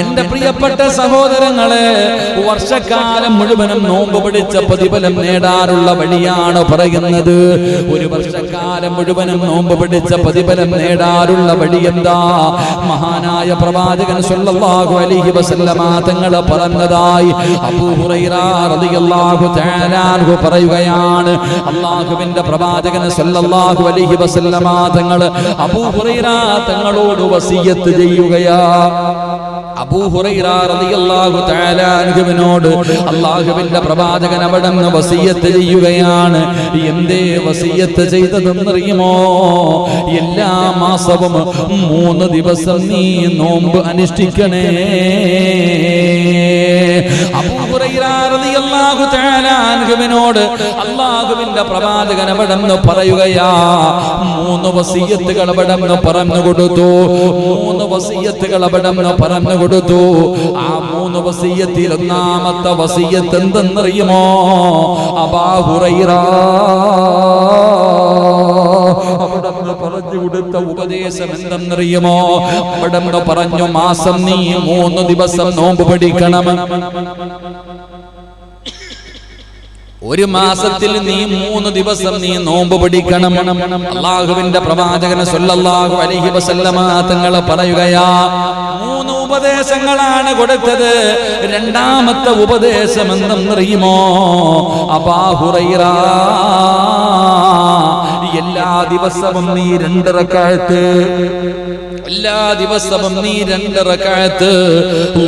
എന്റെ പ്രിയപ്പെട്ട സഹോദരങ്ങളെ വർഷക്കാലം മുഴുവനും നോമ്പ് പിടിച്ച പ്രതിഫലം നേടാറുള്ള വഴിയാണ് പറയുന്നത്. ഒരു വർഷക്കാലം മുഴുവനും നോമ്പ് പിടിച്ച പ്രതിഫലം നേടാറുള്ള വഴി എന്താ? മഹാനായ പ്രവാചകൻ സല്ലല്ലാഹു അലൈഹി വസല്ലമ തങ്ങൾ പറഞ്ഞതായി അബൂ ഹുറൈറ റളിയല്ലാഹു തആല അൻഹു പറയുകയാണ്. അല്ലാഹുവിന്റെ പ്രവാചകൻ സല്ലല്ലാഹു അലൈഹി വസല്ലമ തങ്ങൾ അബൂ ഹുറൈറ തങ്ങളോട് വസിയത്ത് ചെയ്യുകയാ. അബൂ ഹുറൈറ റളിയല്ലാഹു തആല അൻഹുവിനോട് അല്ലാഹുവിന്റെ പ്രവാചകൻ അവിടെ ചെയ്യുകയാണ്. എന്തേ വസിയത്ത് ചെയ്തതെന്നറിയുമോ? എല്ലാ മാസവും മൂന്ന് ദിവസം നീ നോമ്പ് അനുഷ്ഠിക്കണേ. പ്രവാചകൻ അവിടെ പറയുകയാ മൂന്ന് വസീയത്തുകൾ അവിടെ പറഞ്ഞു കൊടുത്തു. മൂന്ന് വസീയത്തുകൾ അവിടെ പറഞ്ഞു കൊടുത്തു. ആ മൂന്ന് വസീയത്തിൽ ഒന്നാമത്തെ വസീയത്ത് എന്തെന്നറിയുമോ? അബാഹുറൈറ അവിടെ നിന്ന് പറഞ്ഞു കൊടുത്ത ഉപദേശം എന്തെന്നറിയുമോ? പറഞ്ഞു മാസം നീ മൂന്ന് ദിവസം നോമ്പ് പഠിക്കണം. ഒരു മാസത്തിൽ നീ മൂന്ന് ദിവസം നീ നോമ്പ് പിടിക്കണം അള്ളാഹുവിന്റെ പ്രവാചകന് സൊല്ലാഹു അലഹി വസല്ലമാങ്ങൾ പറയുകയാ മൂന്ന് ഉപദേശങ്ങളാണ് കൊടുത്തത്. രണ്ടാമത്തെ ഉപദേശം എന്തെന്നറിയുമോ അബാഹുറൈറ എല്ലാ ദിവസവും നീ രണ്ടിറക്കാഴത്ത് എല്ലാ ദിവസവും നീ രണ്ടിറക്കാഴത്ത്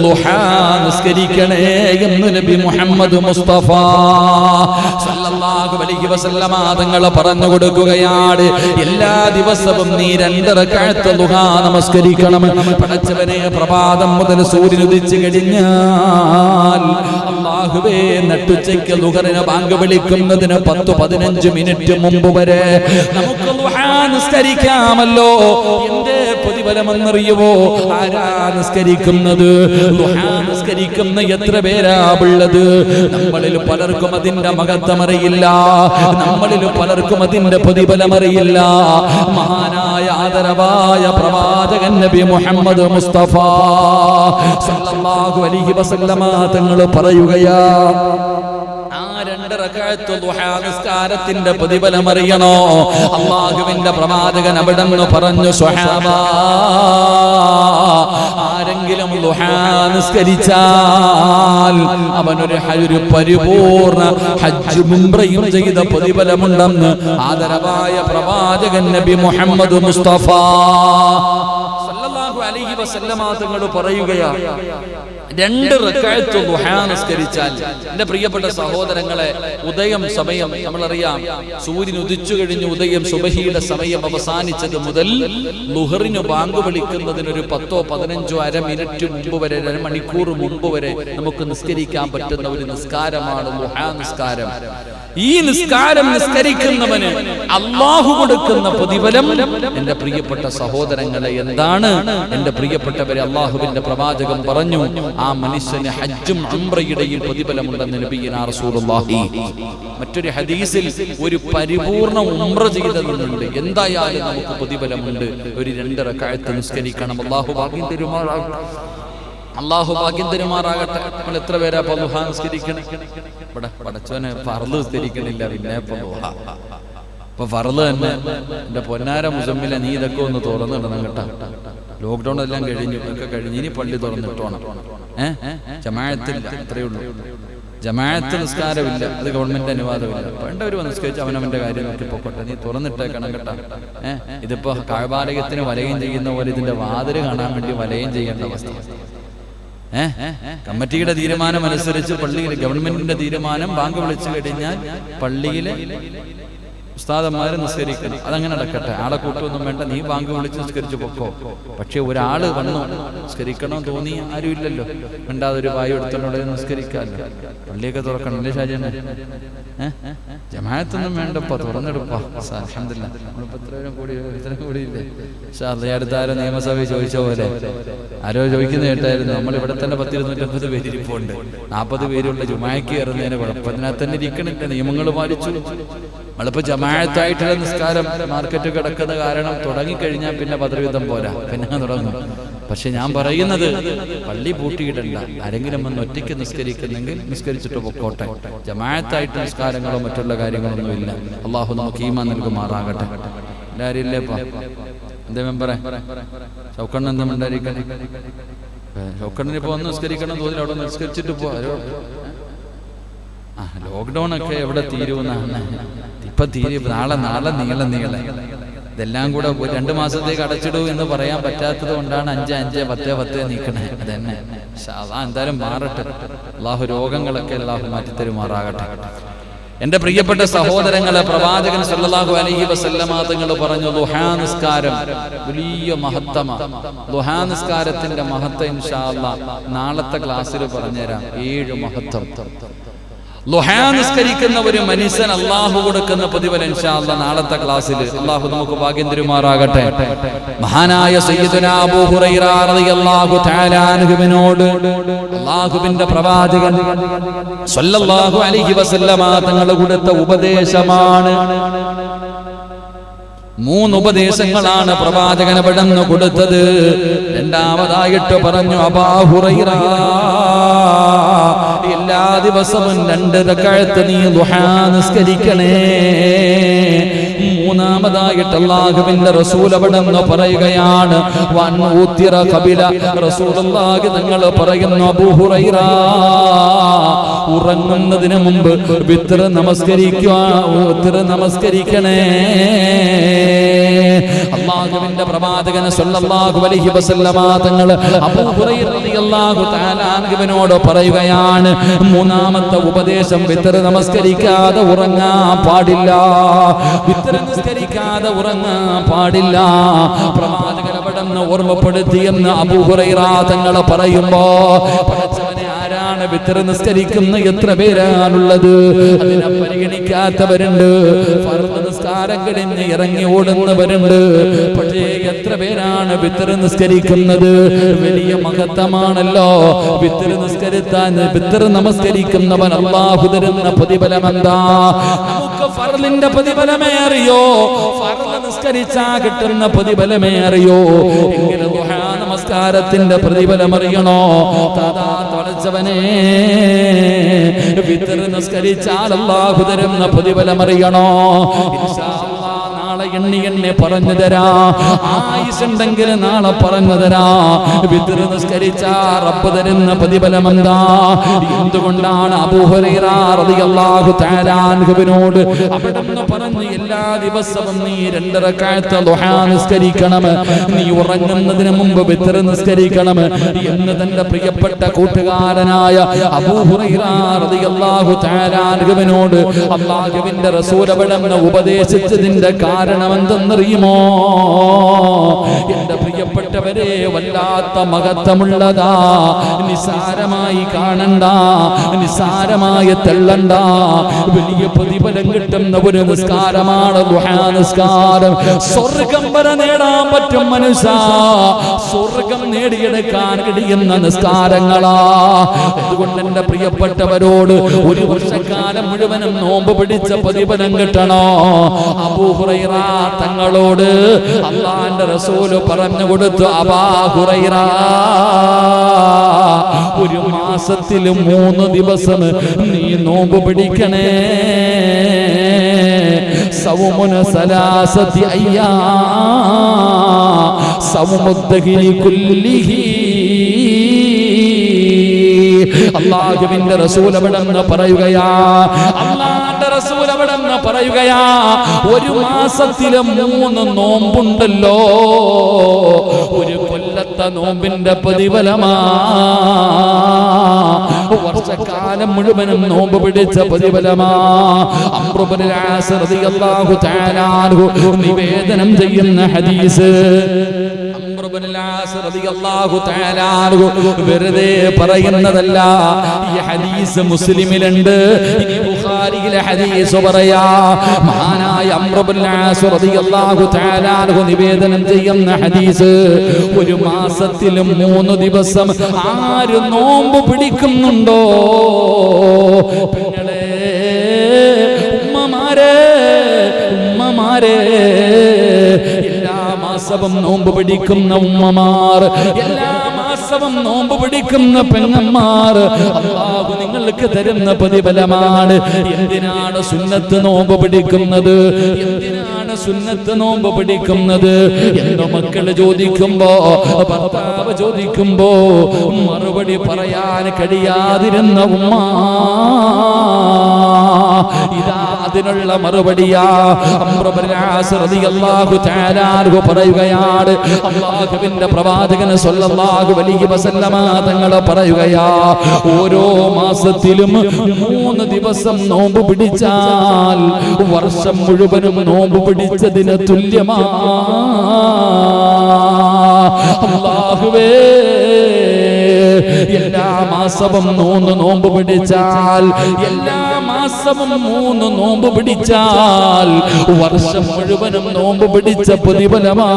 ളുഹാ നിസ്കരിക്കണേ എന്ന് നബി മുഹമ്മദ് മുസ്തഫ സല്ലല്ലാഹു അലൈഹി വസല്ലമ തങ്ങൾ പറഞ്ഞു കൊടുക്കുകയാണ്. എല്ലാ ദിവസവും നീ രണ്ടിറക്കാഴത്ത് ളുഹാ നമസ്കരിക്കണം. പടച്ചവനെ പ്രഭാതം മുതൽ സൂര്യൻ ഉദിച്ചു കഴിഞ്ഞാൽ അള്ളാഹുവേ നട്ടുച്ചയ്ക്ക് ലുഹറിന് ബാങ്ക് വിളിക്കുന്നതിന് പത്ത് പതിനഞ്ച് മിനിറ്റ് മുമ്പ് വരെ നമുക്ക് നിസ്കരിക്കാമല്ലോ. എന്റെ പ്രതിഫലമെന്നറിയുമോ ആരാ നിസ്കരിക്കുന്നത്? നിസ്കരിക്കുന്ന എത്ര പേരാ ഉള്ളത്? നമ്മളിൽ പലർക്കും അതിന്റെ മഹത്വം അറിയില്ല നമ്മളിൽ പലർക്കും അതിന്റെ പ്രതിഫലം അറിയില്ല മഹാനായ ആദരവായ പ്രവാചകൻ നബി മുഹമ്മദ് മുസ്തഫ സല്ലല്ലാഹു അലൈഹി വസല്ലമ തങ്ങൾ പറയുകയാ രണ്ട് റക്അത്ത് ദുഹാ നിസ്കാരത്തിന്റെ പ്രതിഫലം അറിയണോ അള്ളാഹുവിന്റെ പ്രവാചകൻ അവിടെ നിന്ന് പറഞ്ഞു സ്വഹാബ ആരെങ്കിലും നിസ്കരിച്ചാൽ അവനൊരു ഒരു പരിപൂർണ ഹജ്ജ് മുംബ്രയും ചെയ്ത പ്രതിഫലമുണ്ടെന്ന് ആദരവായ പ്രവാചകൻ നബി മുഹമ്മദ് മുസ്തഫ. സല്ലല്ലാഹു അലൈഹി വസല്ലമ തങ്ങൾ പറയുകയാണ്. രണ്ട് റക്കായത്ത് നിസ്കരിച്ചാൽ എന്റെ പ്രിയപ്പെട്ട സഹോദരങ്ങളെ ഉദയം സമയം നമ്മളറിയാം. സൂര്യൻ ഉദിച്ചു കഴിഞ്ഞ് ഉദയം സുബഹിയുടെ സമയം അവസാനിച്ചത് മുതൽ ലുഹറിന് ബാങ്ക് വിളിക്കുന്നതിന് ഒരു പത്തോ പതിനഞ്ചോ അര മിനിറ്റ് മുമ്പ് വരെ അര മണിക്കൂർ മുമ്പ് വരെ നമുക്ക് നിസ്കരിക്കാൻ പറ്റുന്ന ഒരു നിസ്കാരമാണ് ദുഹാ നിസ്കാരം. ഈ നിസ്കാരം നിസ്കരിക്കുന്നവന് അള്ളാഹു കൊടുക്കുന്ന പ്രതിഫലം എന്റെ പ്രിയപ്പെട്ട സഹോദരങ്ങളെ എന്താണ്? എന്റെ പ്രിയപ്പെട്ടവരെ അള്ളാഹുവിന്റെ പ്രവാചകം പറഞ്ഞു ആ മനുഷ്യന് ഹജ്ജും ഉംറയുടെയും പ്രതിഫലമുണ്ടെന്ന് നബിയനാ റസൂലുള്ളാഹി. മറ്റൊരു ഹദീസിൽ ഒരു പരിപൂർണ ഉംറ ചെയ്തതുണ്ട് എന്തായാലും നമുക്ക് പ്രതിഫലമുണ്ട്. ഒരു രണ്ട് റക്അത്ത് നിസ്കരിക്കണം. അള്ളാഹു ഭാഗ്യം തരുമാറാകട്ടെ. അള്ളാഹു ഭാഗ്യം തരുമാറാകട്ടെ. നമ്മൾ എത്ര പേരാ പലുഹ നിസ്കരിക്കണം? ഇവിടെ പടച്ചോന് ഫർൾ നിസ്കരിക്കണില്ല. പിന്നെ പലുഹ ഇപ്പൊ ഫർൾ തന്നെ. എന്റെ പൊന്നാര മുസമ്മിലെ നീ ഇതൊക്കെ ഒന്ന് തുറന്നിടണം കേട്ടാ. ലോക്ക്ഡൌൺ എല്ലാം കഴിഞ്ഞു ഒക്കെ കഴിഞ്ഞ്. ഇനി പള്ളി തുറന്നിട്ടോണം ഏഹ് ജമാഅത്തില്ല അത്രയേ ഉള്ളൂ. ജമാഅത്ത് നിസ്കാരമില്ല അത് ഗവൺമെന്റ് അനുവാദമില്ല. വേണ്ടവർ നിസ്കരിച്ച് അവനവന്റെ കാര്യം നോക്കി പൊക്കോട്ടെ. നീ തുറന്നിട്ടേക്കണം കേട്ടാ. ഏഹ് ഇതിപ്പോ കാഴ്ബാലയത്തിന് വലയം ചെയ്യുന്ന പോലെ ഇതിന്റെ വാതിൽ കാണാൻ വേണ്ടി വലയം ചെയ്യേണ്ട അവസ്ഥ? കമ്മിറ്റിയുടെ തീരുമാനം അനുസരിച്ച് പള്ളിയിൽ ഗവൺമെന്റിന്റെ തീരുമാനം ബാങ്ക് വിളിച്ചു കഴിഞ്ഞാൽ പള്ളിയിലെ ഉസ്താദന്മാരെ നിസ്കരിക്കണം അതങ്ങനെ നടക്കട്ടെ. ആളെ കൂട്ടൊന്നും വേണ്ട. നീ വാങ്ങി വിളിച്ച് നിസ്കരിച്ചു പൊക്കോ. പക്ഷെ ഒരാൾ വന്നു നിസ്കരിക്കണം തോന്നി ആരും ഇല്ലല്ലോ. മിണ്ടാതെ ഒരു വായു എടുത്തോണ്ട് നിസ്കരിക്കാമല്ലോ പള്ളിയൊക്കെ തുറക്കണം അല്ലേ ഷാജന? ജമാഅത്തൊന്നും വേണ്ടപ്പോ. തുറന്നെടുപ്പാ. അലഹമില്ല കൂടി അടുത്ത നിയമസഭയിൽ ചോദിച്ച പോലെ. ആരോ ചോദിക്കുന്ന കേട്ടായിരുന്നു. നമ്മൾ ഇവിടെ തന്നെ പത്തിരുന്നൂറ്റമ്പത് പേര് ഇരിപ്പുണ്ട്. നാൽപ്പത് പേരുള്ള ജുമായ്ക്ക് കയറുന്നതിന് കുഴപ്പത്തിനകത്ത് തന്നെ ഇരിക്കണില്ല. നിയമങ്ങൾ പാലിച്ചു. നമ്മളിപ്പോ ജമാഅത്തായിട്ടുള്ള നിസ്കാരം മാർക്കറ്റ് കിടക്കുന്ന കാരണം തുടങ്ങിക്കഴിഞ്ഞാൽ പിന്നെ പദവിധം പോരാ. പിന്നെ തുടങ്ങും. പക്ഷെ ഞാൻ പറയുന്നത് പള്ളി പൂട്ടിയിടണ്ട. ആരെങ്കിലും ഒന്ന് ഒറ്റയ്ക്ക് നിസ്കരിക്കുന്നെങ്കിൽ നിസ്കരിച്ചിട്ട് പൊക്കോട്ടെ. ജമാഴത്തായിട്ട് നിസ്കാരങ്ങളോ മറ്റുള്ള കാര്യങ്ങളൊന്നും ഇല്ല. അള്ളാഹു നമുക്ക് ഈമാ നൽകുമാറാകട്ടെ. എല്ലാവരും എന്തേ മെമ്പറെ? ചൗക്കണ്ണ എന്താ നിസ്കരിക്കണം അവിടെ നിസ്കരിച്ചിട്ട് പോ ലോക്ക്ഡൗൺ ഒക്കെ എവിടെ തീരുമെന്നാണ് ഇപ്പൊ തീരും നാളെ നാളെ നീളെ നീളെ. ഇതെല്ലാം കൂടെ രണ്ട് മാസത്തേക്ക് അടച്ചിടൂ എന്ന് പറയാൻ പറ്റാത്തത് കൊണ്ടാണ് അഞ്ച് അഞ്ച് പത്ത് പത്ത് നീക്കണേ. അതന്നെ. അതാ എന്തായാലും മാറട്ടെ. അള്ളാഹു രോഗങ്ങളൊക്കെ അള്ളാഹു മാറ്റിത്തരുമാറാകട്ടെ. എന്റെ പ്രിയപ്പെട്ട സഹോദരങ്ങളെ പ്രവാചകൻ സല്ലല്ലാഹു അലൈഹി വസല്ലമ തങ്ങൾ പറഞ്ഞു ദുഹാ നിസ്കാരം വലിയ മഹത്തമ. ദുഹാ നിസ്കാരത്തിന്റെ മഹത്വം ഇൻഷാ അല്ലാഹ് നാളത്തെ ക്ലാസ്സിൽ പറഞ്ഞുതരാം. ഏഴ് മഹത്വം. ലുഹാ നിസ്കരിക്കുന്ന ഒരു മനുഷ്യൻ അള്ളാഹു കൊടുക്കുന്ന പ്രതിഫലം നാളത്തെ ക്ലാസ്സിൽ അള്ളാഹു നമുക്ക് ഭാഗ്യം തരുമാറാകട്ടെ മഹാനായ സയ്യിദുനാ അബൂ ഹുറൈറ റളിയല്ലാഹു തആല അൻഹുവിനോട് അള്ളാഹുവിന്റെ പ്രവാചകൻ സല്ലല്ലാഹു അലൈഹി വസല്ലമ തങ്ങൾ കൊടുത്ത ഉപദേശമാണ്. മൂന്ന് ഉപദേശങ്ങളാണ് പ്രവാചകൻ പെടന്നു കൊടുത്തത്. രണ്ടാമതായിട്ട് പറഞ്ഞു അബാഹുറൈറ എല്ലാ ദിവസവും രണ്ട് കഴുത്ത് നീ ദുഹാ നിസ്കരിക്കണേ. മൂന്നാമതായിട്ട് അള്ളാഹുവിന്റെ റസൂൽ അവിടെന്ന് പറയുകയാണ് വൻ ഊത്തിറ കപില. റസൂലുള്ളാഹി നിങ്ങൾ പറയുന്നു അബൂഹുറൈറ ഉറങ്ങുന്നതിന് മുമ്പ് വിത്ര നമസ്കരിക്കുക വിത്ര നമസ്കരിക്കണേ. അള്ളാഹുവിന്റെ പ്രവാചകൻ സല്ലല്ലാഹു അലൈഹി വസല്ലമ തങ്ങൾ അബൂഹുറൈറ റളിയല്ലാഹു തആല പറയുകയാണ് മൂന്നാമത്തെ ഉപദേശം വിത്ര നമസ്കരിക്കാതെ ഉറങ്ങാൻ പാടില്ല. വിത്ര നമസ്കരിക്കാതെ ഉറങ്ങാൻ പാടില്ല. പ്രവാചകൻ അവിടെ ഓർമ്മപ്പെടുത്തിയെന്ന് അബൂ ഹുറൈറ തങ്ങൾ പറയുമ്പോ ആരാണ് വിത്ര നിസ്കരിക്കുന്ന എത്ര പേരാണുള്ളത്? അതിനെ പരിഗണിക്കാത്തവരുണ്ട്. നിസ്കാരം കഴിഞ്ഞ് ഇറങ്ങി ഓടുന്നവരുണ്ട്. പക്ഷേ എത്ര പേരാണ് വിത്തർ നിസ്കരിക്കുന്നത്? വലിയ മഹത്വമാണല്ലോ വിത്തർ നിസ്കരിത്താൻ വിത്തർ നമസ്കരിക്കുന്നവൻ അള്ളാഹു തരുന്ന പ്രതിഫലം എന്താ ഫർലിന്റെ പ്രതിഫലമേ അറിയോ? ഫർദ് നിസ്കരിച്ചാ കിട്ടുന്ന പ്രതിഫലമേ അറിയോ? നമസ്കാരത്തിന്റെ പ്രതിഫലം അറിയണോ തുളച്ചവനെ വിത്തർ നിസ്കരിച്ചാൽ അല്ലാഹു തരുന്ന പ്രതിഫലം അറിയണോ ഇൻഷാ നാളെ എണ്ണി എണ്ണി പറഞ്ഞു തരാ. ആയുസുണ്ടെങ്കിൽ നാളെ പറഞ്ഞു തരാ. വിത്തർ നിസ്കരിച്ച റബ്ബ് തരുന്ന പ്രതിഫലം എന്താ എന്തുകൊണ്ടാണ് അൻഹുവിനോട് അവിടുന്ന് പറഞ്ഞു എല്ലാ ദിവസവും നീ രണ്ടര കാലത്ത് നിസ്കരിക്കണം. നീ ഉറങ്ങുന്നതിന് മുമ്പ് വിത്തർ നിസ്കരിക്കണം എന്ന് തന്റെ പ്രിയപ്പെട്ട കൂട്ടുകാരനായ അൻഹുവിനോട് അല്ലാഹുവിന്റെ റസൂൽ അവിടുന്ന് ഉപദേശിച്ചതിന്റെ കാരണം എന്തെന്നറിയുമോ എന്റെ പ്രിയപ്പെട്ടവരെ വല്ലാത്ത മഹത്വമുള്ളതാ. നിസാരമായി കാണണ്ട നിസാരമായി തെള്ളണ്ട. വലിയ പ്രതിഫലം കിട്ടുന്ന ഒരു നിസ്കാരമാണ് നിസ്കാരം. സ്വർഗം വരെ നേടാൻ പറ്റും മനുഷ്യ സ്വർഗം നേടിയെടുക്കാൻ കഴിയുന്ന നിസ്കാരങ്ങളാ. അതുകൊണ്ട് എന്റെ പ്രിയപ്പെട്ടവരോട് ഒരു വർഷക്കാലം മുഴുവനും നോമ്പ് പിടിച്ച പ്രതിഫലം കിട്ടണോ? അബൂഹുറൈറ തങ്ങളോട് അള്ളാന്റെ റസൂൽ പറഞ്ഞു കൊടുത്തു അബാഹുറൈറ ഒരു മാസത്തിൽ മൂന്ന് ദിവസം നീ നോമ്പ് പിടിക്കണേ. സൗമുന സലാസതി അയ്യാ സൗമുദ്ദഹിനി കുല്ലിഹി. അള്ളാഹുവിന്റെ റസൂൽ അവിടെന്ന് പറയുകയാ അള്ളാന്റെ റസൂൽ അവിടെന്ന് പറയുകയാ ഒരു മാസത്തിലെ മൂന്ന് നോമ്പുണ്ടല്ലോ. ഒരു കൊല്ലത്തെ നോമ്പിന്റെ പ്രതിഫലമാ. വർഷക്കാലം മുഴുവനും നോമ്പ് പിടിച്ച പ്രതിഫലമാ. നിവേദനം ചെയ്യുന്ന ഹദീസ്. വെറുതെ പറയുന്നതല്ല ഈ ഹദീസ് മുസ്ലിമിലുണ്ട്. ഇനി ബുഖാരിയിലെ ഹദീസ് പറയാ മഹാനായ അമ്രുബിൻ ആസ് റളിയല്ലാഹു തആല അൻഹു നിവേദനം ചെയ്യുന്ന ഹദീസ് ഒരു മാസത്തിൽ മൂന്ന് ദിവസം ആര് നോമ്പ് പിടിക്കുന്നുണ്ടോ? പെങ്ങളെ ഉമ്മമാരെ ഉമ്മമാരെ എല്ലാ മാസവും നോമ്പ് പിടിക്കുന്ന ഉമ്മമാർ എല്ലാ മാസവും നോമ്പ് പിടിക്കുന്ന പെങ്ങന്മാർ അള്ളാഹു നിങ്ങൾക്ക് തരുന്ന പ്രതിഫലമാണ്. എന്തിനാണ് സുന്നത്ത് നോമ്പ് പിടിക്കുന്നത്? എന്തിനാണ് സുന്നത്ത് നോമ്പ് പിടിക്കുന്നത്? എന്റെ മക്കൾ ചോദിക്കുമ്പോ ഭർത്താവ് ചോദിക്കുമ്പോ മറുപടി പറയാൻ കഴിയാതിരുന്ന ഉമ്മ ഇതാ അതിനുള്ള മറുപടിയാ. പറയുകയാണ്. അല്ലാഹുവിന്റെ പ്രവാചകൻ സ്വല്ലല്ലാഹു അലൈഹി വസല്ലമ തങ്ങൾ പറയുകയാ ഓരോ മാസത്തിലും മൂന്ന് ദിവസം നോമ്പ് പിടിച്ചാൽ വർഷം മുഴുവനും നോമ്പ് പിടിച്ചതിന് തുല്യമാ. അല്ലാഹുവേ എല്ലാ മാസവും മൂന്ന് നോമ്പ് പിടിച്ചാൽ എല്ലാ മാസവും മൂന്ന് നോമ്പ് പിടിച്ചാൽ വർഷം മുഴുവനും നോമ്പ് പിടിച്ച പ്രതിഫലമാ.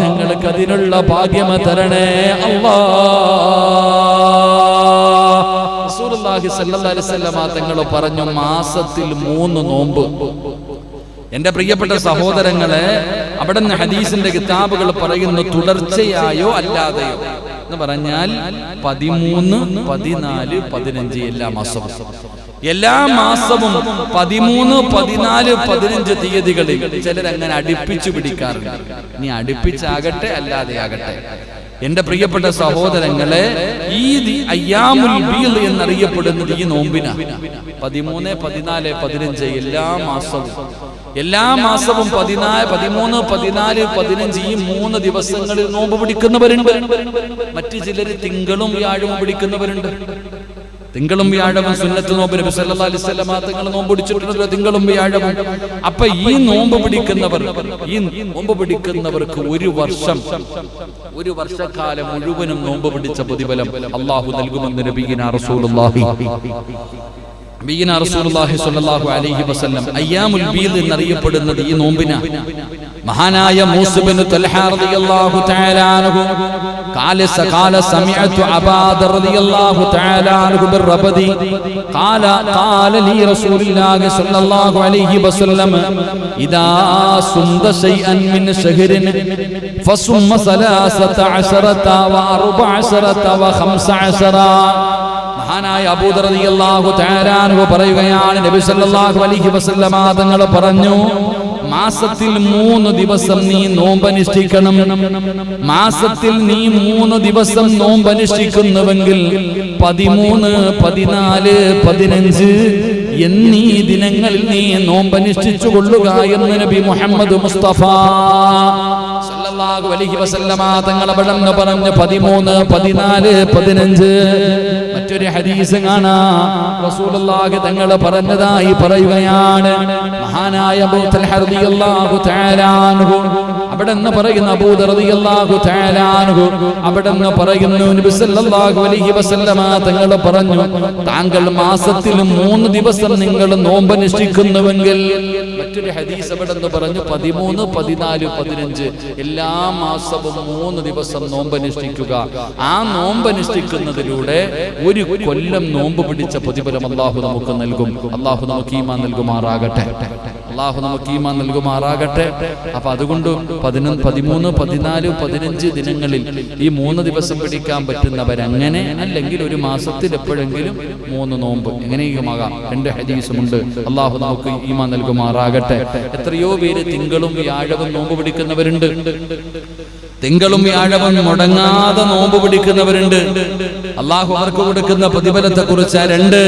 ഞങ്ങൾക്ക് അതിനുള്ള ഭാഗ്യമ തരണേ അള്ളാ. തങ്ങൾ പറഞ്ഞു മാസത്തിൽ മൂന്ന് നോമ്പ്. എന്റെ പ്രിയപ്പെട്ട സഹോദരങ്ങളെ അവിടെ നിന്ന് ഹദീസിന്റെ കിതാബുകൾ പറയുന്നു തുടർച്ചയായോ അല്ലാതെയോ? എന്ന് പറഞ്ഞാൽ പതിമൂന്ന് പതിനാല് പതിനഞ്ച് എല്ലാ മാസവും. എല്ലാ മാസവും പതിമൂന്ന് പതിനാല് പതിനഞ്ച് തീയതികളിൽ ചിലരങ്ങനെ അടുപ്പിച്ചു പിടിക്കാറുണ്ട്. നീ അടുപ്പിച്ചാകട്ടെ അല്ലാതെ ആകട്ടെ. എന്റെ പ്രിയപ്പെട്ട സഹോദരങ്ങളെ ഈ അയ്യാമുൽ എന്നറിയപ്പെടുന്നത് ഈ നോമ്പിനാണ്. പതിമൂന്ന് പതിനാല് പതിനഞ്ച് എല്ലാ മാസവും എല്ലാ മാസവും പതിനാല് പതിമൂന്ന് പതിനാല് പതിനഞ്ച് ഈ മൂന്ന് ദിവസങ്ങളിൽ നോമ്പ് പിടിക്കുന്നവരുണ്ട്. മറ്റു ചിലർ തിങ്കളും വ്യാഴവും പിടിക്കുന്നവരുണ്ട്. തിങ്കളും വ്യാഴവും സുന്നത്ത് നോമ്പ് നബി സല്ലല്ലാഹു അലൈഹി വസല്ലം തങ്ങൾ നോമ്പ് പിടിച്ചിട്ടുണ്ടല്ലോ തിങ്കളും വ്യാഴവും. അപ്പൊ ഈ നോമ്പ് പിടിക്കുന്നവർ ഈ നോമ്പ് പിടിക്കുന്നവർക്ക് ഒരു വർഷം ഒരു വർഷക്കാലം മുഴുവനും നോമ്പ് പിടിച്ച പ്രതിഫലം അള്ളാഹു നൽകുമെന്ന് നബീന റസൂലുള്ളാഹി. ബീന റസൂലുള്ളാഹി സ്വല്ലല്ലാഹു അലൈഹി വസല്ലം അയ്യാമുൽ ബീദ് എന്നറിയപ്പെടുന്നത് ഈ നോമ്പിന. മഹാനായ മൂസ ബിൻ തൽഹ റളിയല്ലാഹു തആല ഖാല സഖാല സമിഅതു അബാദ റളിയല്ലാഹു തആല അൻഹു ഖാല ഖാല ലി റസൂലുള്ളാഹി സ്വല്ലല്ലാഹു അലൈഹി വസല്ലം. ഇദാ സുന്ത ശൈഅൻ മിൻ ശഹരിൻ ഫസുമ്മ സലാസത അശറത വ അർബഅ വ ഖംസ മഹാനായ അബൂദറിയാഹു അൻഹു പറയുകയാണ് നബി സല്ലല്ലാഹു അലൈഹി വസല്ലമ തങ്ങൾ പറഞ്ഞു മാസത്തിൽ മൂന്ന് ദിവസം നീ നോമ്പനുഷ്ഠിക്കണം. മാസത്തിൽ നീ മൂന്ന് ദിവസം നോമ്പനുഷ്ഠിക്കുന്നുവെങ്കിൽ പതിമൂന്ന് പതിനാല് പതിനഞ്ച് എന്നീ ദിനങ്ങളിൽ നീ നോമ്പനുഷ്ഠിച്ചു കൊള്ളുക എന്ന് നബി മുഹമ്മദ് മുസ്തഫ സല്ലല്ലാഹു അലൈഹി വസല്ലമ തങ്ങൾ പറഞ്ഞു പതിമൂന്ന് പതിനാല് പതിനഞ്ച് മറ്റൊരു ഹദീസ് കാണാ. റസൂലുള്ളാഹി തങ്ങൾ പറഞ്ഞതായി പറയുകയാണ്. മഹാനായ റളിയല്ലാഹു തആല അൻഹു. അവിടെ നിന്ന് പറയുന്ന അബൂ ദർ റളിയല്ലാഹു തആല അൻഹു. അവിടെ നിന്ന് പറയുന്നു നബി സല്ലല്ലാഹു അലൈഹി വസല്ലമ തങ്ങൾ പറഞ്ഞു താങ്കൾ മാസത്തിൽ മൂന്ന് ദിവസം നിങ്ങൾ നോമ്പനുഷ്ഠിക്കുന്നുവെങ്കിൽ മറ്റൊരു ഹദീസ് അവിടെ നിന്ന് പറഞ്ഞു പതിമൂന്ന് പതിനാല് പതിനഞ്ച് എല്ലാ മാസവും മൂന്ന് ദിവസം നോമ്പനുഷ്ഠിക്കുക ആ നോമ്പനുഷ്ഠിക്കുന്നതിലൂടെ ഒരു കൊല്ലം നോമ്പ് പിടിച്ച പ്രതിഫലം അള്ളാഹു നമുക്ക് നൽകും. അള്ളാഹു നമുക്ക് ഈമാൻ നൽകുമാറാകട്ടെ. അള്ളാഹു നമുക്ക് ഈമാൻ നൽകുമാറാകട്ടെ. അപ്പൊ അതുകൊണ്ട് പതിനൊന്ന് പതിമൂന്ന് പതിനാല് പതിനഞ്ച് ദിനങ്ങളിൽ ഈ മൂന്ന് ദിവസം പിടിക്കാൻ പറ്റുന്നവരങ്ങനെ അല്ലെങ്കിൽ ഒരു മാസത്തിൽ എപ്പോഴെങ്കിലും മൂന്ന് നോമ്പ് എങ്ങനെയുമാകാം രണ്ട് ഹദീസുമുണ്ട്. അള്ളാഹു നമുക്ക് ഈമാൻ നൽകുമാറാകട്ടെ. എത്രയോ പേര് തിങ്കളും വ്യാഴവും നോമ്പ് പിടിക്കുന്നവരുണ്ട്. തിങ്കളും വ്യാഴവും മുടങ്ങാതെ നോമ്പ് പിടിക്കുന്നവരുണ്ട്. അള്ളാഹു അവർക്ക് കൊടുക്കുന്ന പ്രതിഫലത്തെ കുറിച്ച് രണ്ട്.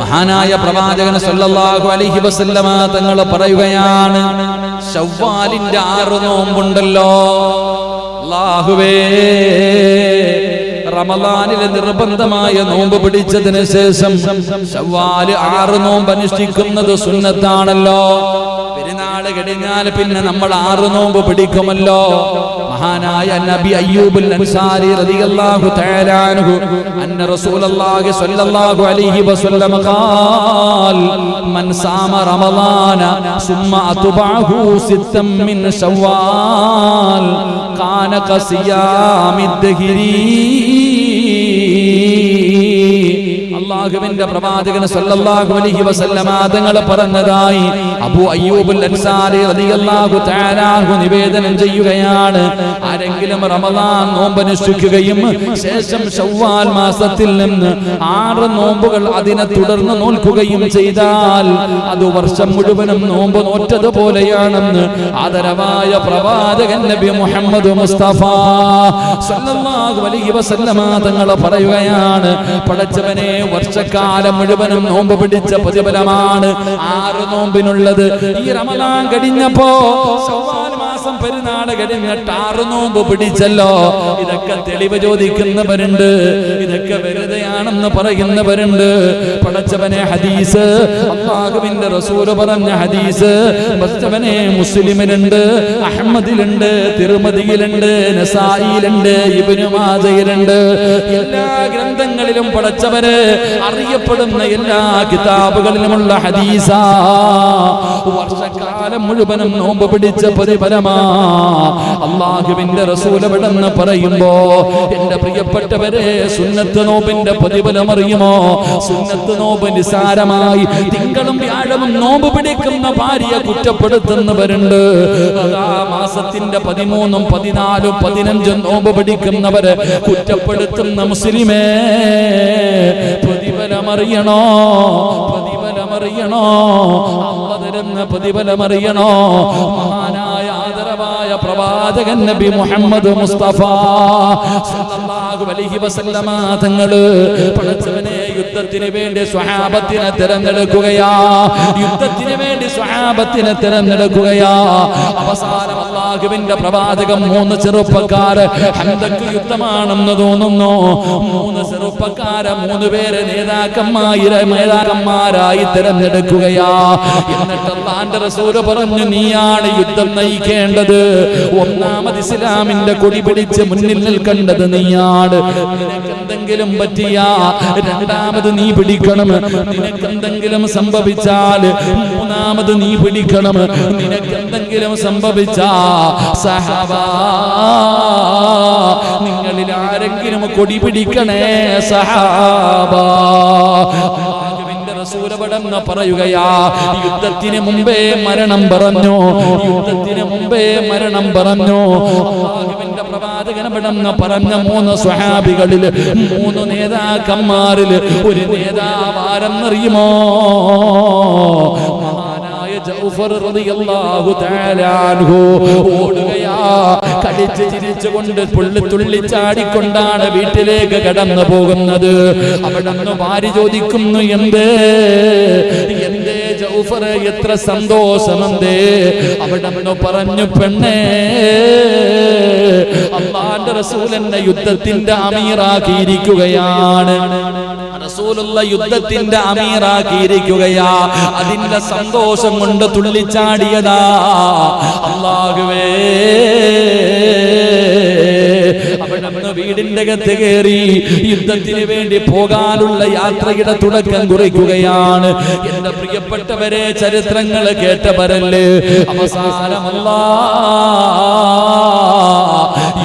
മഹാനായ പ്രവാചകൻ സല്ലല്ലാഹു അലൈഹി വസല്ലമ തങ്ങൾ പറയുകയാണ് ശവ്വാലിന്റെ ആറ് നോമ്പുണ്ടല്ലോ. അള്ളാഹുവേ റമലാനിലെ നിർബന്ധമായ നോമ്പ് പിടിച്ചതിന് ശേഷം ശവ്വാൽ ആറ് നോമ്പ് അനുഷ്ഠിക്കുന്നത് സുന്നത്താണല്ലോ. പെരുന്നാൾ കഴിഞ്ഞാൽ പിന്നെ നമ്മൾ ആറ് നോമ്പ് പിടിക്കുമല്ലോ. മഹാനായ നബി അയ്യൂബുൽ അൻസാരി റളിയല്ലാഹു തആല അൻഹു അന്ന റസൂലല്ലാഹി സ്വല്ലല്ലാഹു അലൈഹി വസല്ലം ഖാൽ മൻ സാമ റമളാന സുമ്മ അത്ബഅഹു സിത്തം മിൻ ശവ്വാൽ കാന കസിയാമിദ്ദഹിരി അള്ളാഹുവിന്റെ പ്രവാചകൻ സല്ലല്ലാഹു അലൈഹി വസല്ലമ തങ്ങൾ പറഞ്ഞതായി അബൂ അയ്യൂബുൽ അൻസാരി റളിയല്ലാഹു തആല നിവേദനം ചെയ്യുകയാണ്. ആരെങ്കിലും റമദാൻ നോമ്പ് അനുഷ്ഠിക്കുകയും ശേഷം ശവ്വാൽ മാസത്തിൽ നിന്ന് ആറ് നോമ്പുകൾ അതിനെ തുടർന്ന് നോൽക്കുകയും ചെയ്താൽ അത് വർഷം മുഴുവനും നോമ്പ് നോറ്റതുപോലെയാണെന്ന് ആദരവായ പ്രവാചകൻ നബി മുഹമ്മദ് മുസ്തഫ സല്ലല്ലാഹു അലൈഹി വസല്ലമ തങ്ങൾ പറയുകയാണ്. പടച്ചവനെ വർഷക്കാലം മുഴുവനും നോമ്പ് പിടിച്ച പ്രതിഫലമാണ് ആറ് നോമ്പിനുള്ളത്. ഈ റമദാൻ കഴിഞ്ഞപ്പോ മാസം പെരുന്നാൾ കഴിഞ്ഞിട്ട് ആറ് നോമ്പ് പിടിച്ചല്ലോ. ഇതൊക്കെ തെളിവ് ചോദിക്കുന്നവരുണ്ട്. ഇതൊക്കെ വെറുതെയാണെന്ന് പറയുന്നവരുണ്ട്. പടച്ചവനെ ഹദീസ് അള്ളാഹുവിന്റെ റസൂൽ പറഞ്ഞ ഹദീസ് പടച്ചവനെ മുസ്ലിമിലുണ്ട് അഹമ്മദിലുണ്ട് തിരുമതിയിലുണ്ട് നസായിലുണ്ട് ഇബ്നു മാജയിലുണ്ട്. എല്ലാ ഗ്രന്ഥങ്ങളിലും പടച്ചവര് അറിയപ്പെടുന്ന എല്ലാ കിതാബുകളിലുമുള്ള ഹദീസ. വർഷക്കാലം മുഴുവനും നോമ്പ് പിടിച്ച പ്രതിഫലമാ. അള്ളാഹുവിന്റെ റസൂലവിടെന്ന് പറയുമ്പോ എന്റെ പ്രിയപ്പെട്ടവരെ സുന്നത്ത് നോമ്പിന്റെ പ്രതിഫലം അറിയുമോ സുന്നത്ത് നോമ്പ് നിസാരമായി തിങ്കളും വ്യാഴവും നോമ്പ് പിടിക്കുന്ന ഭാര്യയെ കുറ്റപ്പെടുത്തുന്നവരുണ്ട്. ആ മാസത്തിന്റെ പതിമൂന്നും പതിനാലും പതിനഞ്ചും നോമ്പ് പിടിക്കുന്നവര് കുറ്റപ്പെടുത്തുന്ന മുസ്ലിമേ പ്രതിഫലമറിയണോ? പ്രതിഫലമറിയണോ? തരുന്ന പ്രതിഫലമറിയണോ? മഹാനായ ആദരവായ പ്രവാചകൻ നബി മുഹമ്മദ് മുസ്തഫ അലൈഹി വസല്ലമ യുദ്ധത്തിന് വേണ്ടി സ്വഹാബത്തിനെ തിരഞ്ഞെടുക്കുകയാ. യുദ്ധത്തിന് വേണ്ടി സ്വഹാബത്തിനെ തിരഞ്ഞെടുക്കുകയാ. അവസാനം അള്ളാഹുവിന്റെ പ്രവാചകം മൂന്ന് ചെറുപ്പക്കാര് ഹന്തക്ക് യുദ്ധമാണെന്ന് തോന്നുന്നു? മൂന്ന് ചെറുപ്പക്കാരെ മൂന്ന് പേര് നേതാക്കന്മാരെ നേതാക്കന്മാരായി തിരഞ്ഞെടുക്കുകയാ. എന്നിട്ട് റസൂൽ പറഞ്ഞു നീയാണ് യുദ്ധം നയിക്കേണ്ടത്. ഒന്നാമത് ഇസ്ലാമിന്റെ കൊടി പിടിച്ച് മുന്നിൽ നിൽക്കേണ്ടത് നീയാണ്. എന്തെങ്കിലും പറ്റിയ? രണ്ടാമത് നീ പിടിക്കണം. നിനക്ക് എന്തെങ്കിലും സംഭവിച്ചാൽ മൂന്നാമത് നീ പിടിക്കണം. നിനക്ക് എന്തെങ്കിലും സംഭവിച്ച സഹബാ നിങ്ങളിൽ ആരെങ്കിലും കൊടി പിടിക്കണേ സഹാബാ. റസൂലപടന്ന് പറയുകയാ യുദ്ധത്തിന് മുമ്പേ മരണം പറഞ്ഞു യുദ്ധത്തിന് മുമ്പേ മരണം പറഞ്ഞു. പറഞ്ഞ മൂന്ന് സ്വഹാബികളിൽ മൂന്ന് നേതാക്കന്മാരിൽ ഒരു നേതാവാരെന്നറിയുമോ? തുള്ളിച്ചാടിക്കൊണ്ടാണ് വീട്ടിലേക്ക് കടന്നു പോകുന്നത്. അവിടെ നിന്ന് ഭാര്യ ചോദിക്കുന്നു എന്തേ? എന്തേ ജൗഫർ എത്ര സന്തോഷമെന്തേ? അവിടെ നിന്ന് പറഞ്ഞു പെണ്ണേ അള്ളാന്റെ റസൂൽ എന്നെ യുദ്ധത്തിന്റെ അമീറാക്കിയിരിക്കുകയാണ്. റസൂലുള്ള യുദ്ധത്തിന്റെ അമീറാക്കിയിരിക്കുകയാ. അതിന്റെ സന്തോഷം കൊണ്ട് തുള്ളിച്ചാടിയതാ. അള്ളാഹുവേ വീടിന്റെ അകത്ത് കയറി യുദ്ധത്തിന് വേണ്ടി പോകാനുള്ള യാത്രയുടെ തുടക്കം കുറിക്കുകയാണ്. എന്റെ പ്രിയപ്പെട്ടവരെ ചരിത്രങ്ങൾ കേട്ടവരല്ലേ? അവസാനമല്ല.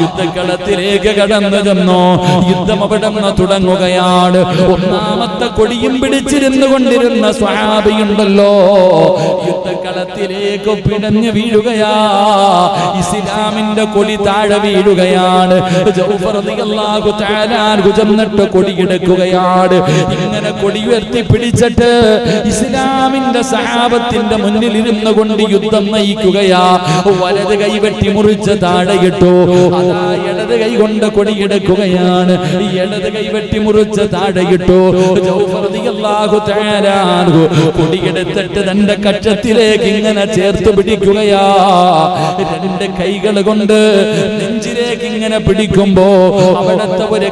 യുദ്ധക്കളത്തിലേക്ക് കടന്നു ചെന്നു. യുദ്ധം അവിടെ തുടങ്ങുകയാണ്. ഒന്നാമത്തെ കൊടിയും പിടിച്ചിരുന്നു കൊണ്ടിരുന്ന സ്വാഭിയുണ്ടല്ലോ യുദ്ധക്കളത്തിലേക്ക് പിടഞ്ഞു വീഴുകയാ. ഇസ്ലാമിന്റെ കൊടി താഴെ വീഴുകയാണ്. ചെന്നിട്ട് കൊടിയെടുക്കുകയാണ് ഇങ്ങനെ കൊടി ഉയർത്തി പിടിച്ചിട്ട് ഇസ്ലാമിന്റെ സഹാബത്തിന്റെ മുന്നിൽ ഇരുന്നു കൊണ്ട് യുദ്ധം നയിക്കുകയാ. വലത് കൈ വെട്ടി മുറിച്ച് താഴെ ഇട്ടു. അതാ കൈ കൊണ്ട് കൊടിയെടുക്കുകയാണ് ഇടത് കൈ വെട്ടി മുറിച്ച് താഴെയിട്ടു കൊടിയെടുത്തിട്ട് തന്റെ കക്ഷത്തിലേക്ക് ഇങ്ങനെ ചേർത്ത് പിടിക്കുകയാ. രണ്ട് കൈകൾ കൊണ്ട് നെഞ്ചിലേക്ക് ഇങ്ങനെ പിടിക്കുമ്പോ അവിടത്തെ ഒരു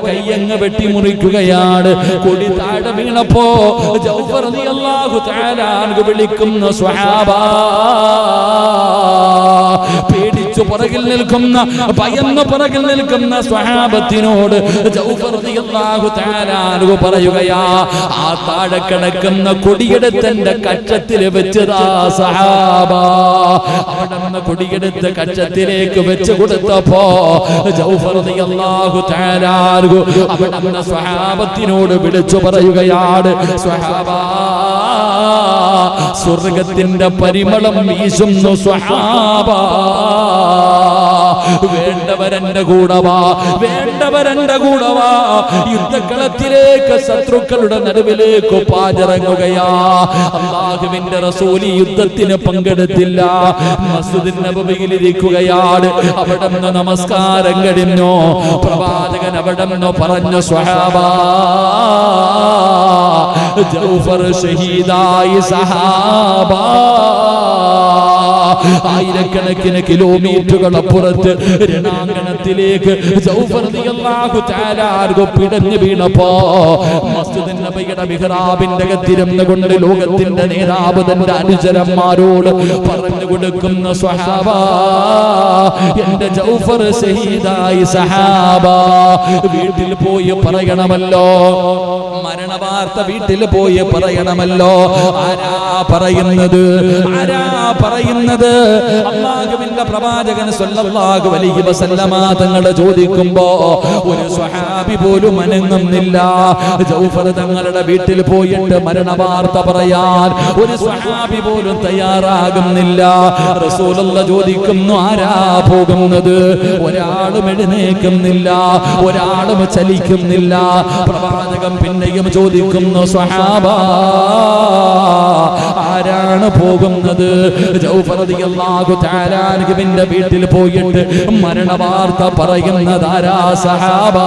വെട്ടി മുറിക്കുകയാണ്. കൊടി താഴെ വീണപ്പോ വിളിക്കുന്ന സ്വഹാബ പേടിച്ചു പേടിച്ചു പുറകിൽ നിൽക്കുന്ന ഭയന്ന് പുറകിൽ നിൽക്കുന്ന സ്വഹാബത്തിനോട് പറയുകയാ ആ താഴെ കിടക്കുന്ന കൊടിയെടുത്തന്റെ കക്ഷത്തിൽ വെച്ചതാ സഹാബ അവിടെ കൊടിയെടുത്ത് കക്ഷത്തിലേക്ക് വെച്ച് കൊടുത്തപ്പോ അവിടെ സ്വഹാബത്തിനോട് വിളിച്ചു പറയുകയാണ് സ്വഹാബ സ്വർഗത്തിന്റെ പരിമളം വീശുന്നു സ്വഹാബ. വേണ്ടവരന്റെ കൂടവാ വേണ്ടവരന്റെ കൂടവാ യുദ്ധക്കളത്തിലേക്ക് ശത്രുക്കളുടെ നടുവിലേക്ക് പാചിറങ്ങുകയാ അള്ളാഹുവിന്റെ റസൂലി യുദ്ധത്തിന് പങ്കെടുത്തില്ല. മസ്ജിദിൻ അവിടെ നിന്ന് നമസ്കാരം കഴിഞ്ഞു. പ്രവാചകൻ അവിടെ നിന്ന് പറഞ്ഞു സ്വഹാബ ജൗഫർ ഷഹീദായി സഹാബ. ആയിരക്കണക്കിന് കിലോമീറ്ററുകൾ അപ്പുറത്ത് രണാങ്കണത്തിലേക്ക് തആല പിടഞ്ഞു വീണപ്പോ മസ്ജിദിൻ നബിയുടെ മിഹ്റാബിന്റെ അകത്തിരുന്ന് കൊണ്ട് ലോകത്തിന്റെ നേതാവ് തന്റെ അനുചരന്മാരോട് പറഞ്ഞു കൊടുക്കുന്ന സ്വഹാബ എന്റെ ജൗഫർ ഷഹീദായി സഹാബ വീട്ടിൽ പോയി പറയണമല്ലോ. മരണവാർത്ത വീട്ടിൽ പോയി പറയണമല്ലോ. ആരാ പറയുന്നത്? ആരാ പറയുന്നത്? അള്ളാഹുവിന്റെ പ്രവാചകൻ സ്വല്ലല്ലാഹു അലൈഹി വസല്ലമ തങ്ങൾ ചോദിക്കുമ്പോ ഒരു സ്വഹാബി പോലും അനങ്ങുന്നില്ല. ജൗഫർ തങ്ങളുടെ വീട്ടിൽ പോയിട്ട് മരണവാർത്ത പറയാൻ ഒരു സ്വഹാബി പോലും തയ്യാറാകുന്നില്ല. റസൂലുള്ള ചോദിക്കുന്നു ആരാ പോകുന്നത്? ഒരാളും എഴുന്നേക്കുന്നില്ല ഒരാളും ചലിക്കുന്നില്ല. പ്രവാചകൻ പിന്നെയും ചോദിക്കുന്നു സ്വഹാബ ആരാണ് പോകുന്നത്? തആല വീട്ടിൽ പോയിട്ട് മരണവാർത്ത പറയുന്നത് ആരാ? സഹാബ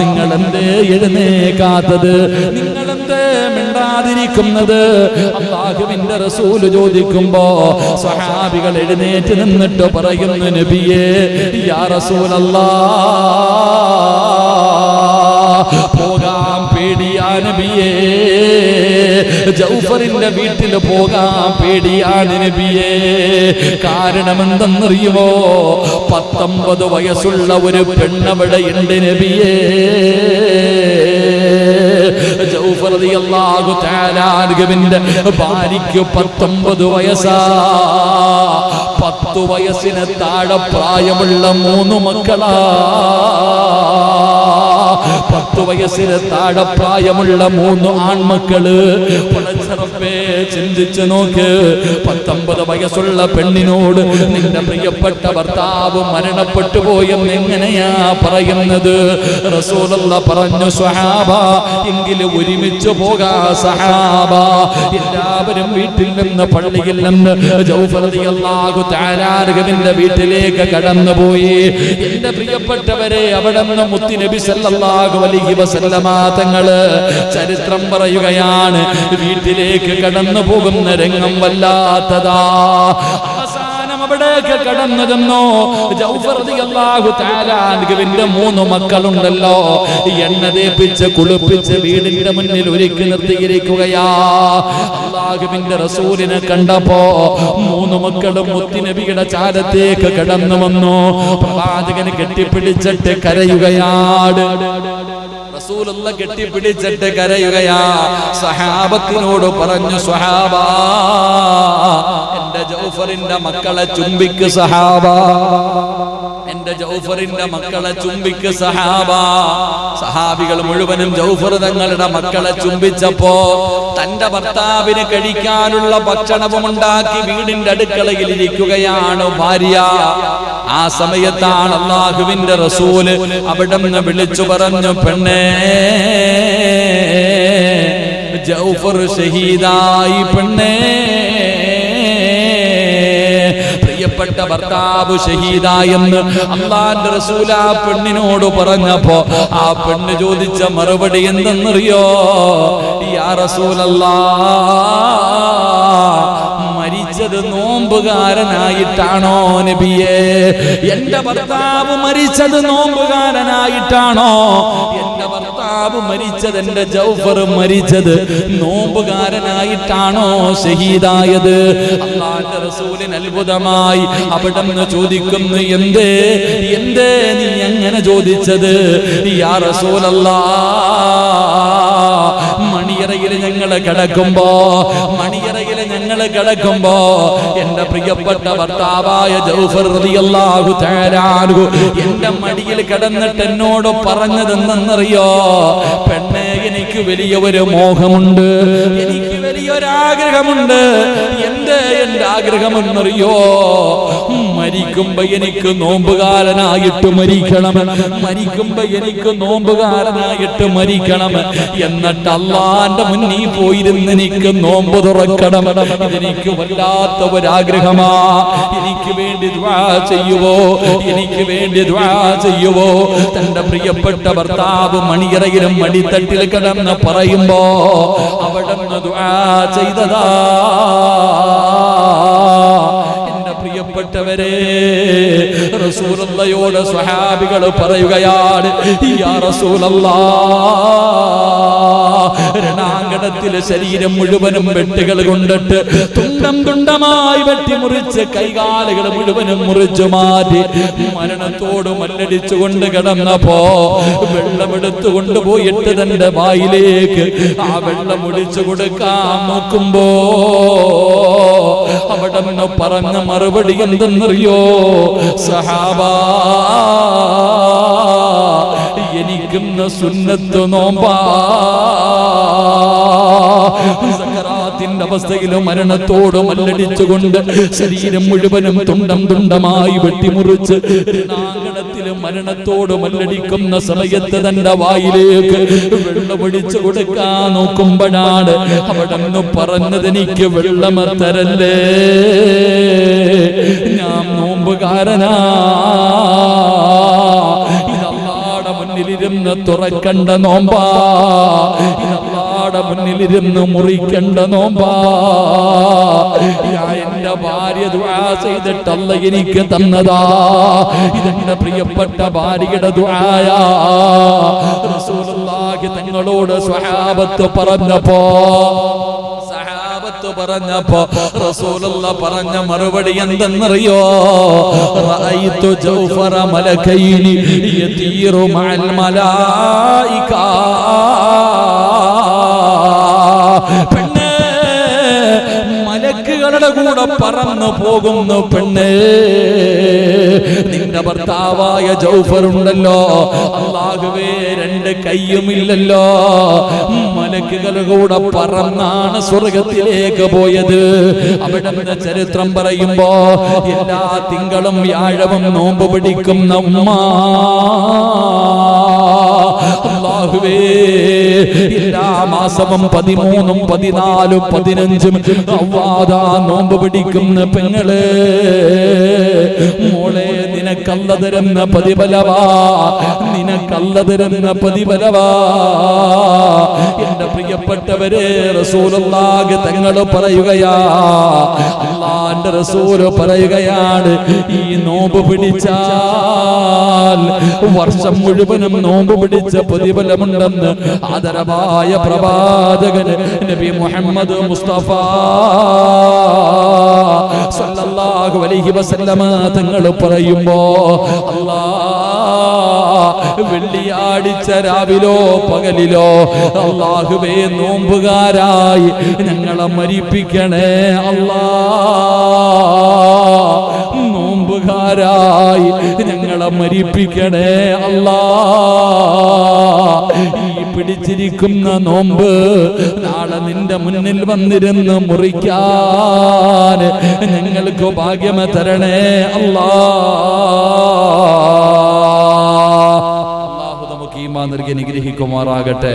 നിങ്ങൾ എന്തേ എഴുന്നേക്കാത്തത്? നിങ്ങൾ എന്തേ മിണ്ടാതിരിക്കുന്നത് അള്ളാഹുവിന്റെ റസൂൽ ചോദിക്കുമ്പോ സഹാബികൾ എഴുന്നേറ്റ് നിന്നിട്ട് പറയുന്നു നബിയേ യാ റസൂലല്ലാ പോകാൻ പേടിയാ നബിയേ. ജൗഫറിന്റെ വീട്ടിൽ പോകാം പേടിയാ നബിയേ. കാരണം എന്തെന്നറിയുമോ പത്തൊമ്പത് വയസ്സുള്ള ഒരു പെണ്ണവിടെ ഉണ്ട് നബിയേ. ഭാര്യയ്ക്ക് പത്തൊമ്പത് വയസ്സാ. പത്തു വയസ്സിന് താഴെ പ്രായമുള്ള മൂന്ന് മക്കളാ. പത്ത് വയസ്സിന് താഴെ പ്രായമുള്ള മൂന്ന് ആൺമക്കൾ. പടച്ചറപ്പേ ചിന്തിച്ചു നോക്ക്. പത്തൊമ്പത് വയസ്സുള്ള പെണ്ണിനോട് നിന്റെ പ്രിയപ്പെട്ട ഭർത്താവ് മരണപ്പെട്ടു പോയെന്ന് എങ്ങനെയാ പറയുന്നത്? റസൂലുള്ള പറഞ്ഞു സ്വഹാബ എങ്കിലും ഒരുമിച്ച് പോകാ സഹാബ എല്ലാവരും വീട്ടിൽ നിന്ന് പള്ളിയിൽ നിന്ന് ജൗഫർ റളിയല്ലാഹു വീട്ടിലേക്ക് കടന്നുപോയി. എന്റെ പ്രിയപ്പെട്ടവരെ അവിടെ നിന്ന് മുത്തി നബി സല്ലല്ലാഹു അലൈഹി വസല്ലമ തങ്ങൾ ചരിത്രം പറയുകയാണ് വീട്ടിലേക്ക് കടന്നു പോകുന്ന രംഗം വല്ലാത്തതാ. അവസാനം അവിടേക്ക് കടന്നു ചെന്നോ? ജൗഫർ റളിയല്ലാഹു തആല അൻഹുവിന്റെ മൂന്ന് മക്കളുണ്ടല്ലോ. എണ്ണ തേപ്പിച്ച് കുളിപ്പിച്ച് വീടിന്റെ മുന്നിൽ ഒരുക്കി നിർത്തിയിരിക്കുകയാ. അള്ളാഹുവിന്റെ റസൂലിനെ കണ്ടപ്പോ മൂന്ന് മക്കളും മുത്തിനബിയുടെ ചാരത്തേക്ക് കടന്നു വന്നു. പ്രവാചകന് കെട്ടിപ്പിടിച്ചിട്ട് കരയുകയാണ് റസൂലുള്ള കെട്ടിപ്പിടിച്ചിട്ട് കരയുകയാ. സഹാബത്തിനോട് പറഞ്ഞു സഹാബ എന്റെ ജൗഫറിന്റെ മക്കളെ ചുംബിക്ക് സഹാബ. ജൗഫറിന്റെ മക്കളെ ചുംബിക്ക് സഹാബ. സഹാബികൾ മുഴുവനും ജൗഫർ തങ്ങളുടെ മക്കളെ ചുംബിച്ചപ്പോ തന്റെ ഭർത്താവിന് കഴിക്കാനുള്ള ഭക്ഷണവും ഉണ്ടാക്കി വീടിന്റെ അടുക്കളയിൽ ഇരിക്കുകയാണ് ഭാര്യ. ആ സമയത്താണ് അള്ളാഹുവിന്റെ റസൂൽ അവിടെ നിന്ന് വിളിച്ചു പറഞ്ഞു പെണ്ണേ ജൗഫർ ഷഹീദായി പെണ്ണേ. പ്രിയപ്പെട്ട ഭർത്താവ് ഷഹീദായെന്ന് അള്ളാന്റെ റസൂൽ ആ പെണ്ണിനോട് പറഞ്ഞപ്പോ ആ പെണ്ണ് ചോദിച്ച മറുപടി എന്തെന്നറിയോ? യാ റസൂലല്ലാ മരിച്ചത് നോമ്പുകാരനായിട്ടാണോ നബിയെ? എന്റെ ഭർത്താവ് മരിച്ചത് നോമ്പുകാരനായിട്ടാണോ? എന്റെ ഭർത്താവ് മരിച്ചത് എന്റെ ജൗഫർ മരിച്ചത് നോമ്പുകാരനായിട്ടാണോ ഷഹീദായത്? അള്ളാന്റെ റസൂലിന് അത്ഭുതമായി അവിടെ നിന്ന് ചോദിക്കുന്നു എന്തേ? എന്തേ നീ എങ്ങനെ ചോദിച്ചത്? യാ റസൂലല്ലാ മണിയറയിൽ ഞങ്ങൾ കിടക്കുമ്പോ മണിയറയിൽ ഞങ്ങൾ കിടക്കുമ്പോ എന്റെ പ്രിയപ്പെട്ട ഭർത്താവായ ജൗഫർ റളിയല്ലാഹു എന്റെ മടിയിൽ കിടന്നിട്ട് എന്നോട് പറഞ്ഞതെന്നറിയോ പെണ്ണെ എനിക്ക് വലിയ ഒരു മോഹമുണ്ട്. എനിക്ക് വലിയൊരാഗ്രഹമുണ്ട്. എന്ത് എന്റെ ആഗ്രഹമെന്നറിയോ? മരിക്കുമ്പോ എനിക്ക് നോമ്പുകാരനായിട്ട് മരിക്കണം. മരിക്കുമ്പോ എനിക്ക് നോമ്പുകാരനായിട്ട് മരിക്കണം. എന്നിട്ട് അള്ളാന്റെ മുന്നിൽ പോയിരുന്ന് എനിക്ക് നോമ്പ് തുറക്കണം. എനിക്ക് വല്ലാത്ത ഒരാഗ്രഹമാ എനിക്ക് വേണ്ടി ദ്വാ ചെയ്യുവോ? എനിക്ക് വേണ്ടി ദ്വാ ചെയ്യുവോ? തന്റെ പ്രിയപ്പെട്ട ഭർത്താവ് മണിയറയിലും മടിത്തട്ടിൽ കിടന്ന് പറയുമ്പോ അവിടെ ദ്വാ ചെയ്തതാ. എന്റെ പ്രിയപ്പെട്ടവരെ റസൂലയോട് സ്വഹാബികൾ പറയുകയാണ് രണാങ്കണത്തിലെ ശരീരം മുഴുവനും വെട്ടുകൾ കൊണ്ടിട്ട് തുണ്ടം തുണ്ടമായി വെട്ടി മുറിച്ച് കൈകാലുകൾ മുഴുവനും മുറിച്ചു മാറ്റി മരണത്തോട് മല്ലടിച്ചു കൊണ്ട് കിടന്നപ്പോ വെള്ളമെടുത്തു കൊണ്ടുപോയിട്ട് തന്റെ വായിലേക്ക് ആ വെള്ളം ഒഴിച്ചു കൊടുക്കാൻ നോക്കുമ്പോ അവിടെ നിന്ന് പറഞ്ഞ മറുപടി എന്തെന്നറിയോ? സഹാബാ എനിക്കുന്ന സുന്നത്ത് നോമ്പാ. സക്കറാത്തിന്റെ അവസ്ഥയിലും മരണത്തോട് മല്ലടിച്ചുകൊണ്ട് ശരീരം മുഴുവനും തുണ്ടം തുണ്ടമായി വെട്ടിമുറിച്ച് മരണത്തോട് മല്ലടിക്കുന്ന സമയത്ത് തന്റെ വായിലേക്ക് വെള്ളമൊഴിച്ചു കൊടുക്കാൻ നോക്കുമ്പോഴാണ് അവിടെ നിന്ന് പറഞ്ഞത് എനിക്ക് വെള്ളം തരല്ലേ ഞാൻ നോമ്പുകാരനാ. ഇതല്ലാടെ മുന്നിലിരുന്ന് തുറക്കണ്ട നോമ്പാ. ഇതല്ലാടെ മുന്നിലിരുന്ന് മുറിക്കണ്ട നോമ്പാ. എന്റെ ഭാര്യ ദ്വാ ചെയ്തിട്ടല്ല എനിക്ക് തന്നതാ. ഇതെന്റെ പ്രിയപ്പെട്ട ഭാര്യയുടെ ദ്വായ തങ്ങളോട് സ്വഹാബത്ത് പറഞ്ഞപ്പോ സഹാബത്ത് പറഞ്ഞപ്പോ റസൂലുള്ള പറഞ്ഞ മറുപടി എന്തെന്നറിയോ? റഅയ്തു ജൗഫറ മലകൈനി യതീറു മഅൽ പെണ്ണേ. മലക്കുകളുടെ കൂടെ പറന്നു പോകുന്നു പെണ്ണ്. നിന്റെ ഭർത്താവായ ജൗഫർ ഉണ്ടല്ലോ. അള്ളാഹുവേ രണ്ട് കയ്യുമില്ലല്ലോ മലക്കുകളുടെ കൂടെ പറന്നാണ് സ്വർഗത്തിലേക്ക് പോയത്. അവിടെ ചരിത്രം പറയുമ്പോ എല്ലാ തിങ്കളും വ്യാഴവും നോമ്പ് പിടിക്കും ഉമ്മ. അള്ളാഹുവേ എല്ലാ മാസവും പതിമൂന്നും പതിനാലും പതിനഞ്ചും അവ്വാദാ നോമ്പ് പിടിക്കുന്ന പെങ്ങൾ മോളെ നിനക്കല്ല തരുന്ന പ്രതിഫലവാ നിനക്കല്ല തരുന്ന പ്രതിഫലവാ. എന്റെ പ്രിയപ്പെട്ടവരെ റസൂലുള്ളാഹി തങ്ങൾ പറയുകയാ അള്ളാന്റെ റസൂൽ പറയുകയാണ് ഈ നോമ്പ് പിടിച്ചാൽ വർഷം മുഴുവനും നോമ്പ് പിടിച്ച പ്രതിഫലമുണ്ടെന്ന് ആദരവായ പ്രവാചകൻ നബി മുഹമ്മദ് മുസ്തഫ സല്ലല്ലാഹു അലൈഹി വസല്ലമ തങ്ങൾ പറയുമ്പോ അല്ലാ വെള്ളിയാഴ്ച രാവിലോ പകലിലോ അള്ളാഹുവേ നോമ്പുകാരായി ഞങ്ങളെ മരിപ്പിക്കണേ അല്ലാ. നോമ്പുകാരായി ഞങ്ങളെ മരിപ്പിക്കണേ അല്ലാ. ഈ പിടിച്ചിരിക്കുന്ന നോമ്പ് നാളെ നിന്റെ മുന്നിൽ വന്നിരുന്ന് മുറിക്കാൻ ഞങ്ങൾക്ക് ഭാഗ്യമ തരണേ അല്ലാ. അള്ളാഹു നമുക്ക് ഈ മാതൃക അനുഗ്രഹിക്കുമാറാകട്ടെ.